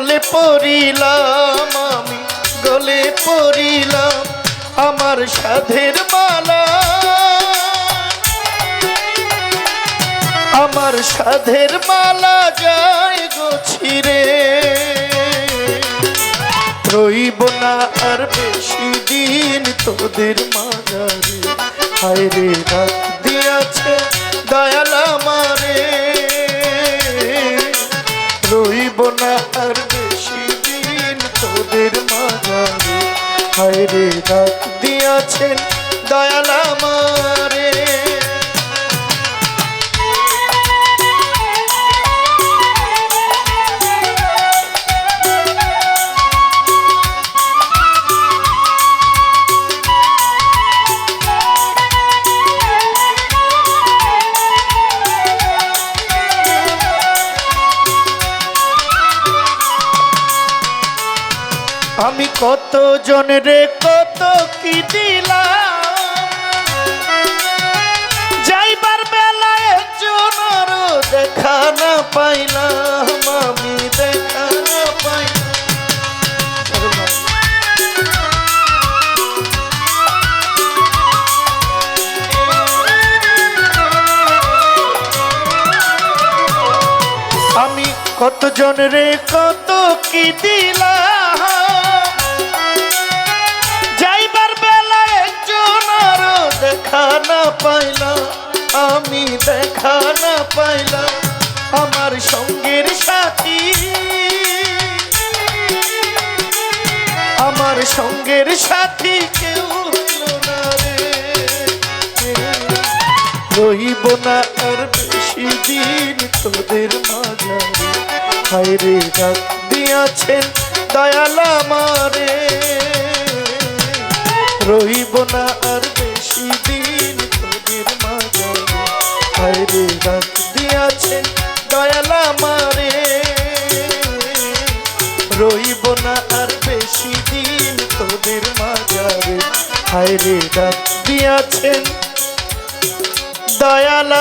গলে পড়িলাম আমি, গলে পড়িলাম আমার সাধের মালা। আমার সাধের মালা যায় গোছিরে রইব না আর বেশি দিন তোদের মাঝারে হায় রে রাত দিয়াছে দয়াল আমারে। রে দিয়াছেন দয়াল আমারে। আমি কত জনরে কত কি দিলাম? যাইবার বেলায় একজনের দেখা না পাইলাম, আমি দেখা না পাইলাম। আমি কত জনরে কত কি দিলাম? না পাইলাম আমি দেখা না পাইলাম আমার সঙ্গের সাথী। আমার সঙ্গের সাথী কেউ রইব না আর বেশি দিন তোদের মাঝারে হায় রে রাত দিয়াছেন দয়াল আমারে। রইব না আর হায় রে দায়ালা দিয়াছেন। দয়াল